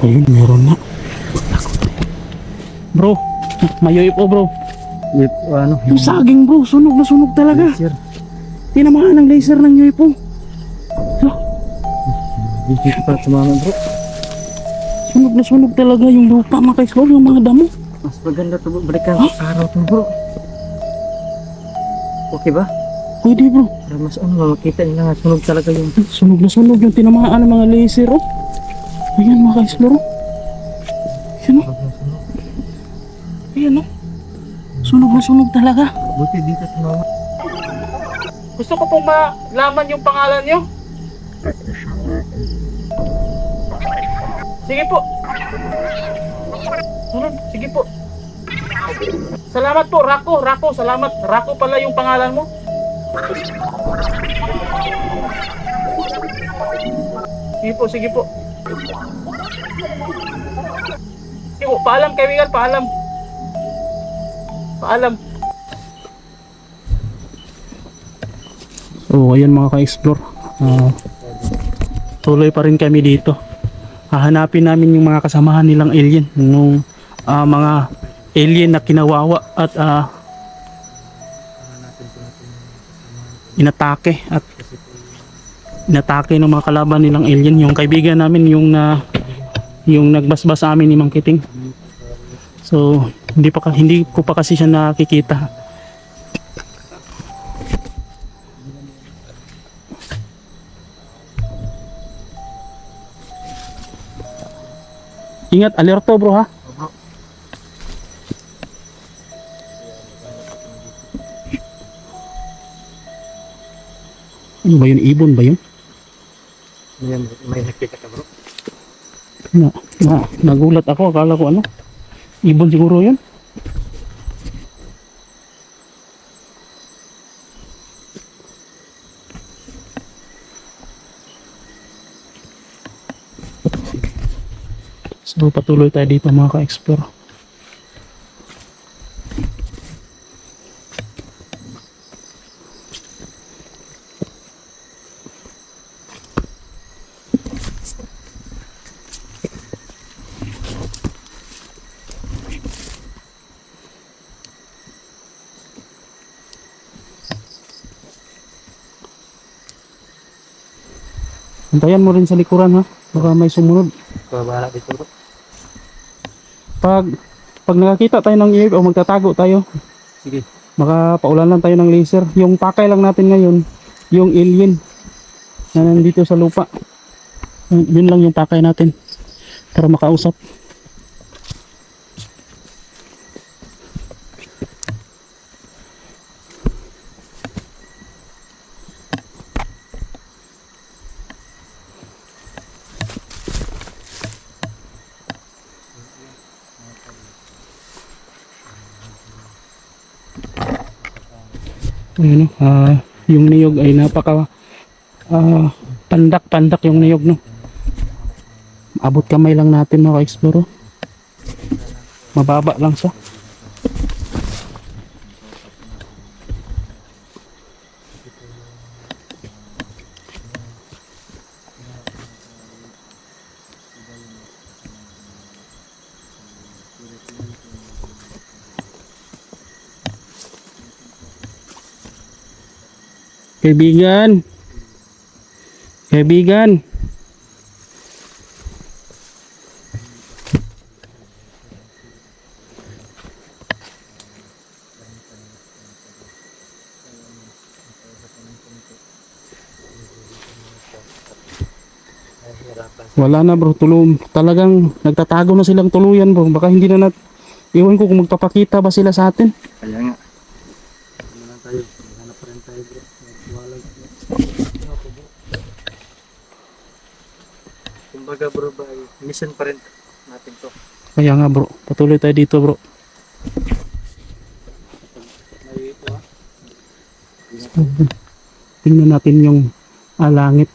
Ayun, meron na. Bro, mayoy po bro. With, ano, Yung saging bro, sunog na sunog talaga. Sir, Tinamaan ng laser ng yoy po. hindi ko pa tumama bro. Sunog na sunog talaga yung lupa mga ka-explore, yung mga damo. Mas maganda to bro. Balikan araw to bro. Okay ba? Pwede bro. Para mas ano, makita nila nga sunog talaga yung Sunog na sunog yung tinamaan ng mga laser oh. Ayan mga ka-explore. Ayan oh. Ayan oh. Sunog na sunog talaga. Buti dito tumama. Gusto ko pong malaman yung pangalan nyo. Sige po. Sunod, sige po. Salamat po, Rako, Rako, salamat. Rako pala yung pangalan mo. Sige po, sige po. Po, paalam Miguel, paalam. Paalam. So, ayan mga ka-explore. Ah, tuloy pa rin kami dito. Hahanapin namin yung mga kasamahan nilang alien. Nung ah, mga alien na kinawawa at ah, inatake at inatake ng mga kalaban nilang alien. Yung kaibigan namin yung na yung nagbasbas sa amin ni Mang Kiting. So, hindi pa hindi ko pa kasi siya nakikita. Ingat, alerto bro ha. Ano ba yun? Ibon ba yun? Yan, may nakita ka bro. Na, na, nagulat ako. Akala ko ano? Ibon siguro yun. So patuloy tayo dito mga ka-explore. Antayan mo rin sa likuran ha. Baka may sumunod. Pabahala dito. Pag pag nakakita tayo ng EF o magtatago tayo, Sige. baka paulan lang tayo ng laser. Yung pakay lang natin ngayon, yung alien na nandito sa lupa. Yun lang yung pakay natin para makausap. Ayun, no, ah, yung niyog ay napaka ah, pandak-pandak yung niyog no. Abot kamay lang natin mga ka-explore. oh. Mababa lang siya. Kaibigan. Kaibigan. Wala na bro, tulong. Talagang nagtatago na silang tuluyan bro. Baka hindi na nat... Iwan ko kung magpapakita ba sila sa atin. Kaya nga. Ano lang tayo? Maghanap pa rin tayo bro. Magwalag. Kumbaga bro ba, ay mission pa rin natin to. Kaya nga bro, patuloy tayo dito bro. Ha? Tingnan natin yung ah, langit.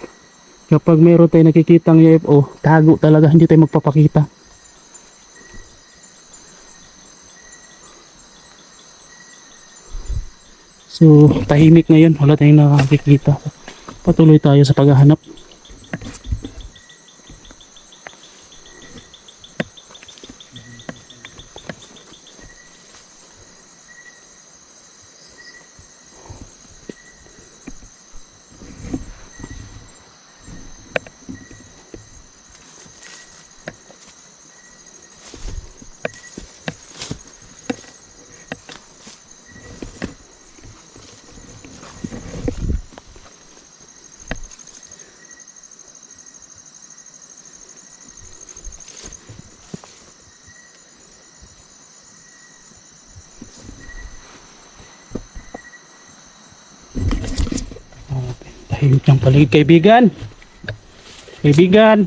Kapag meron tayo nakikitang UFO, tago talaga, hindi tayo magpapakita. So, tahimik ngayon, wala tayong nakakikita. Patuloy tayo sa paghahanap. Tahimik ng paligid. Kaibigan! Kaibigan!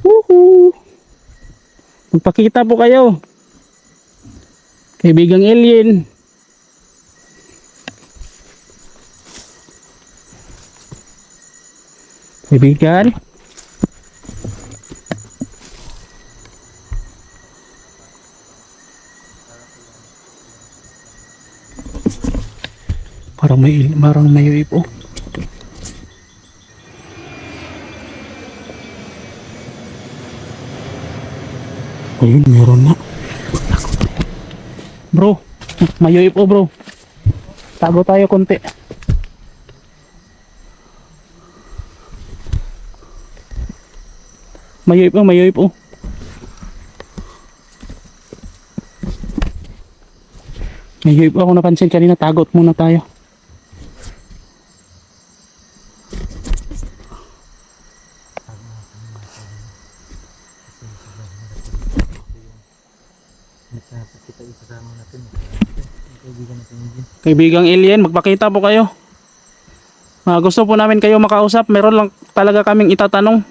Woohoo! Magpakita po kayo. Kaibigang alien. Kaibigan. Parang may parang may ipo. Ayun, meron na. Bro, may ipo bro. Tago tayo konti. May ipo, may ipo. May ipo ako napansin kanina, tagot muna tayo. Kaibigang alien, magpakita po kayo. Ah, gusto po namin kayo makausap. Meron lang talaga kaming itatanong.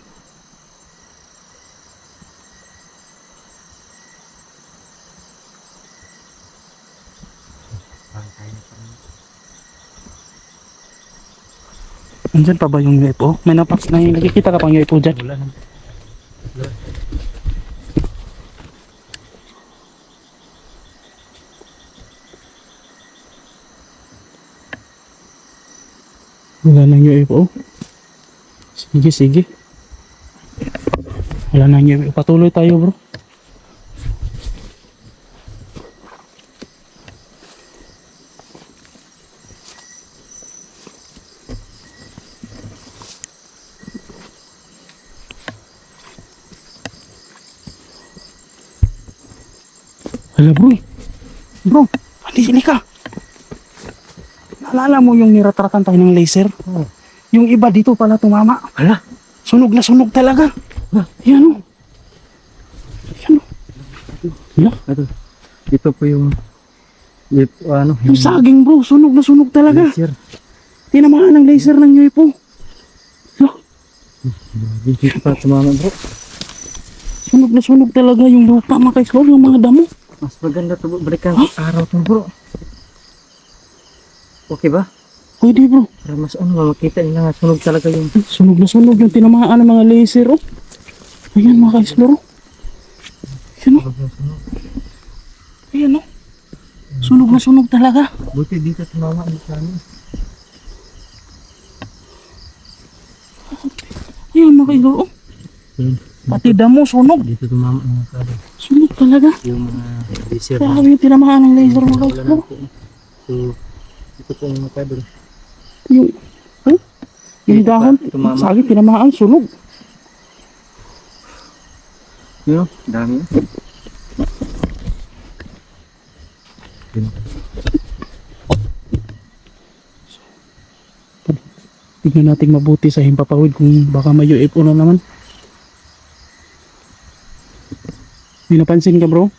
Andyan pa ba yung UFO? May napak na nakikita ka pang UFO dyan. wala na. Wala. Wala nang UFO. Sige, sige. Wala nang UFO. Patuloy tayo bro. Hala bro. Bro, hindi ka. Naalala mo yung niratrakan tayo ng laser? Oh. Yung iba dito pala tumama. Hala. Sunog na sunog talaga. Yan o. Yan o. Hala, Ito. Dito po yung dito, ano, Yung saging bro, sunog na sunog talaga. glacier. Tinamaan ng laser ng UFO. Dito pa tumama bro. sunog na sunog talaga yung lupa mga kaislor, yung mga damo. Mas maganda to bro. Balikan araw to bro. Okay ba? Pwede bro. Para mas ano, makita nila nga sunog talaga yung Sunog na sunog yung tinamaan ng mga laser oh. Ayan mga kaislor oh. Ayan oh. Ayan oh. Sunog na sunog talaga. Buti dito tumama ang sa amin. Ayan mga kaislor oh. Pati damo sunog. Dito tumama ang kado. Sunog talaga. Yung mga glacier. Grabe yung tinamaan ng laser mga na po. So, dito po yung mga kado. Yung, oh, yung Dito dahon, tumama. sagi tinamaan, sunog. Yun, dami. Tignan natin mabuti sa himpapawid kung baka may UFO na naman. May napansin ka bro?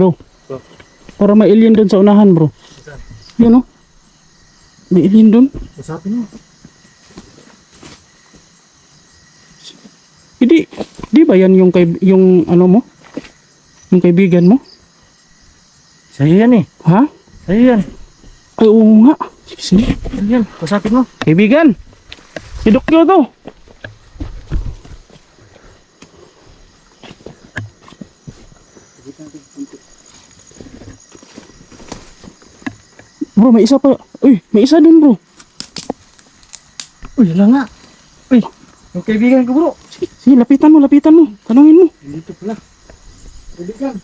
Bro, Bro. para may alien doon sa unahan bro. Yan oh. May alien doon. Usapin mo. Hindi, di ba yan yung, kay, yung ano mo? Yung kaibigan mo? Sa'yo yan eh. Ha? Sa'yo yan. Ay, oo nga. Sige. Sa'yo yan. Usapin mo. Kaibigan! Idok nyo to! Bro, may isa pa. Uy, may isa dun bro. Uy, wala nga. Uy, yung kaibigan ko bro. Sige, lapitan mo, lapitan mo. Tanungin mo. Dito pala. Kaibigan.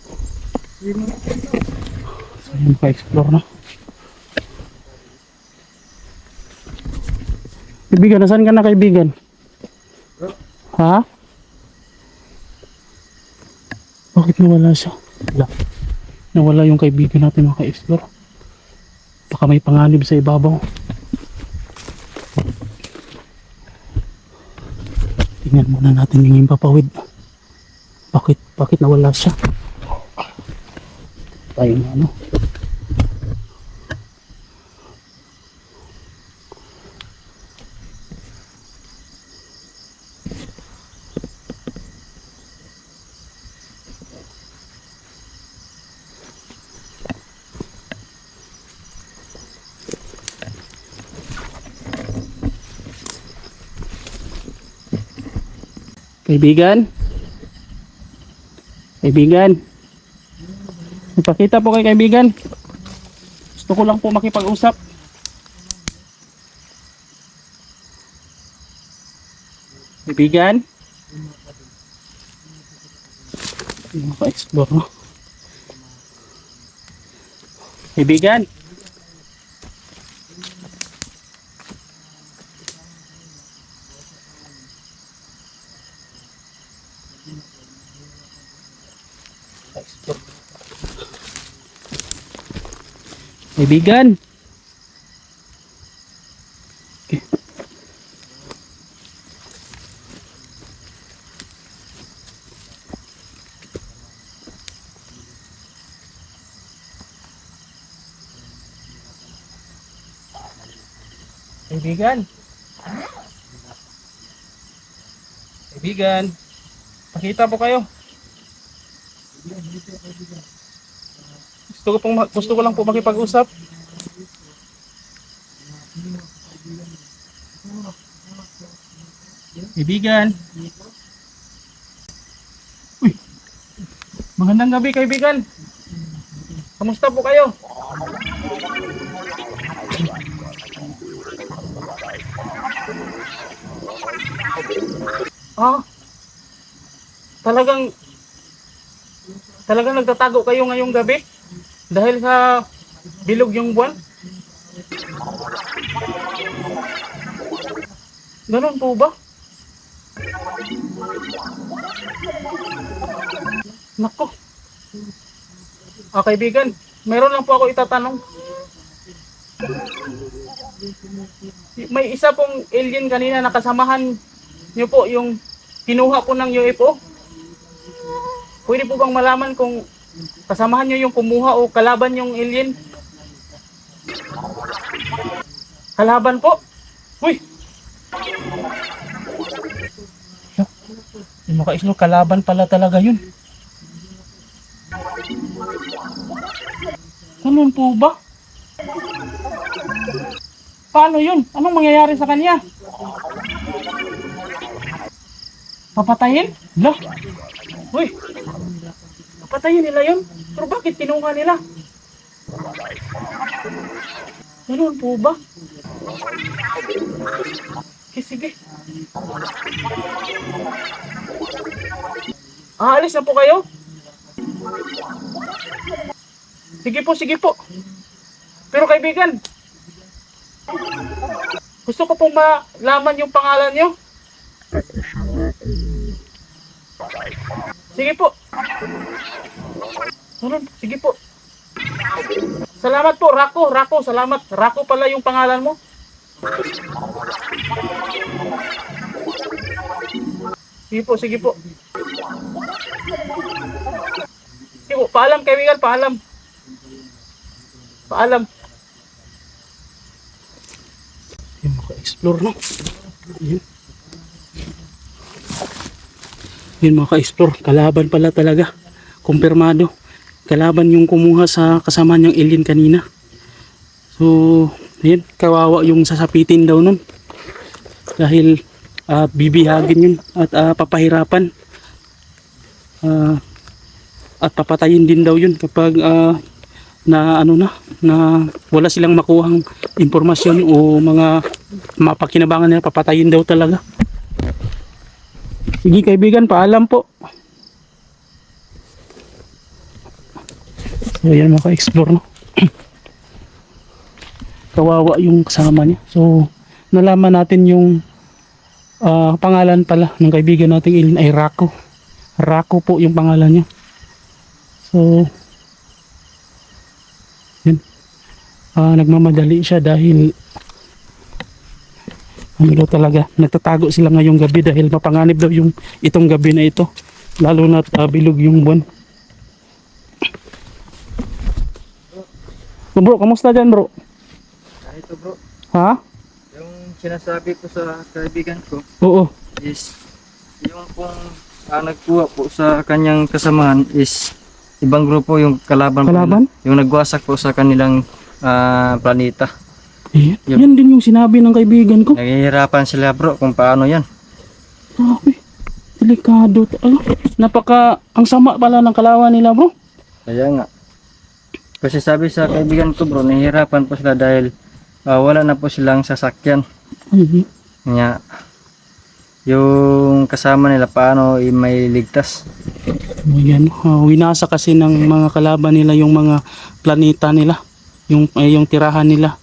So yun pa-explore na. Kaibigan, nasaan ka na kaibigan? Ha? Bakit nawala siya? Wala. Nawala yung kaibigan natin mga ka-explore. Baka may panganib sa ibabaw. Tingnan muna natin yung impapawid. Bakit, bakit nawala siya? Tayo na ano. Kaibigan? Kaibigan? Ipakita po kay kaibigan. Gusto ko lang po makipag-usap. Kaibigan? Maka-explore no? Kaibigan? Kaibigan? Okay. Kaibigan? Kaibigan? Pakita po kayo. Gusto ko, pong, gusto ko lang po makipag-usap. Kaibigan. Uy. Magandang gabi, kaibigan. Kamusta po kayo? Ah. Talagang Talagang nagtatago kayo ngayong gabi? Dahil sa bilog yung buwan? Ganun po ba? Nako. Ah, kaibigan, meron lang po ako itatanong. May isa pong alien kanina nakasamahan niyo po yung kinuha po ng UFO. Pwede po bang malaman kung kasamahan nyo yung kumuha o kalaban yung alien? Kalaban po? Uy! Yung mga islo, kalaban pala talaga yun. Ganun po ba? Paano yun? Anong mangyayari sa kanya? Papatayin? Lah! Uy! Papatayin nila yun? Pero bakit kinuha nila? Ganun po ba? Okay, sige. Aalis na po kayo? Sige po, sige po. Pero kaibigan, gusto ko pong malaman yung pangalan nyo. Sige po. Ano? Sige po. Salamat po, Rako, Rako, salamat. Rako pala yung pangalan mo. Sige po, sige po. Sige po, paalam kaibigan, paalam. Paalam. Yung maka-explore no? Yun. Yun mga ka-explore, kalaban pala talaga. Kumpirmado. Kalaban yung kumuha sa kasama niyang alien kanina. So, yun, kawawa yung sasapitin daw nun. Dahil ah, bibihagin yun at ah, papahirapan. Ah, at papatayin din daw yun kapag ah, na ano na na wala silang makuhang impormasyon o mga mapakinabangan nila papatayin daw talaga. Sige kaibigan, paalam po. So yan mga ka-explore no. Kawawa yung kasama niya. So nalaman natin yung ah, pangalan pala ng kaibigan nating Ilin ay Rako. Rako po yung pangalan niya. So yun. Ah, nagmamadali siya dahil ano talaga, nagtatago sila ngayong gabi dahil mapanganib daw yung itong gabi na ito. Lalo na bilog yung buwan. Bro, kamusta dyan bro? Ah, ito bro, Ha? yung sinasabi ko sa kaibigan ko Oo. is yung kung ah, nagkuha po sa kanyang kasamahan is ibang grupo yung kalaban, po Kalaban? nila. yung nagwasak po sa kanilang ah, planeta. Ayan. Yep. Yan din yung sinabi ng kaibigan ko. Naghihirapan sila bro kung paano yan. Grabe. Delikado. to. Ano? Napaka, ang sama pala ng kalawan nila bro. Kaya nga. Kasi sabi sa kaibigan ko bro, nahihirapan po sila dahil ah, wala na po silang sasakyan. Mhm. Kanya yung kasama nila paano i- may ligtas. O yan. ah, winasa kasi ng mga kalaban nila yung mga planeta nila. Yung, eh, yung tirahan nila.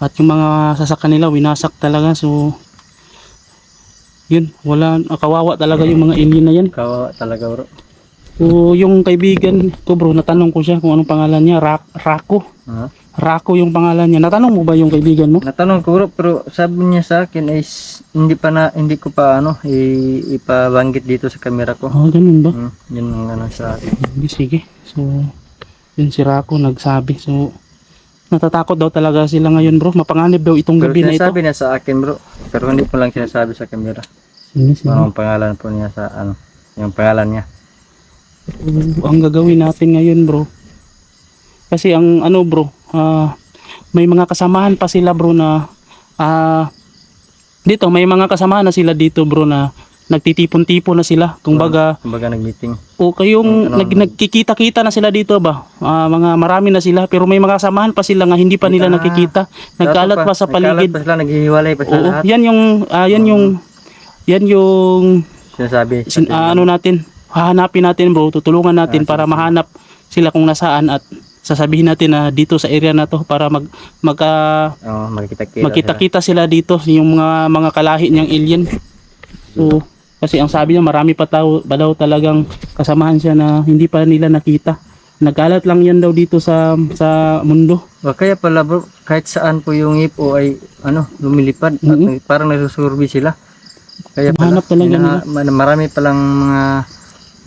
At yung mga sasakyan nila, winasak talaga. So, yun. Wala, kawawa talaga yung mga alien na yan. Kawawa talaga bro. So, yung kaibigan ko bro, natanong ko siya kung anong pangalan niya. Rak Rako. Ha? Rako yung pangalan niya. Natanong mo ba yung kaibigan mo? Natanong ko bro, pero sabi niya sa akin is hindi pa na hindi ko pa ano i, ipabanggit dito sa camera ko. Oh, ganun ba? Hmm, yun ang ano sa akin. Sige, sige. So, yun si Rako nagsabi. So, natatakot daw talaga sila ngayon bro. Mapanganib daw itong Pero gabi na ito. sinasabi niya sa akin bro, pero hindi ko lang sinasabi sa camera. Sige, sige. Ano ang pangalan po niya sa ano, yung pangalan niya. Ang gagawin natin ngayon bro. Kasi ang ano bro, ah, may mga kasamahan pa sila bro na ah, dito may mga kasamahan na sila dito bro na nagtitipon-tipon na sila. Kung baga, Kumbaga nag-meeting. o kayong Ano? nag, nagkikita-kita na sila dito ba? Ah, mga marami na sila pero may mga kasamahan pa sila nga hindi pa nila Ah, nakikita. Nagkalat pa sa Nagkalat paligid. pa sila, naghihiwalay pa sila Oo, lahat. yan yung ah, yan yung yan yung Sinasabi. sin, ah, ano natin, hahanapin natin bro, tutulungan natin para mahanap sila kung nasaan at sasabihin natin na dito sa area na to para mag magka Oo, magkita-kita. magkita-kita sila dito yung mga mga kalahi niyang alien. So kasi ang sabi niya marami pa tao daw talagang kasamahan siya na hindi pa nila nakita. Nagkalat lang yan daw dito sa sa mundo. O kaya pala bro, kahit saan po yung ipo ay ano, lumilipad. At Mhm. may- parang nasusurvey sila. Kaya pala, Hanap talaga ma- marami palang mga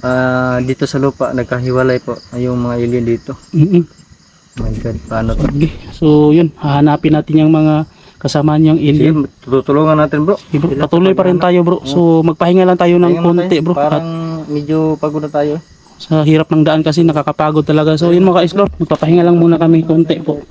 ah, dito sa lupa nagkahiwalay po yung mga alien dito. Mm-mm. My God, paano to? Sige. So yun, hahanapin natin yung mga kasama niyang Sige, alien. tutulungan natin bro. Okay, bro, patuloy pa rin tayo bro. So magpahinga lang tayo ng konti bro. At Parang medyo pagod na tayo. sa hirap ng daan kasi nakakapagod talaga. So yun mga ka-explore, magpapahinga lang muna kami konti po.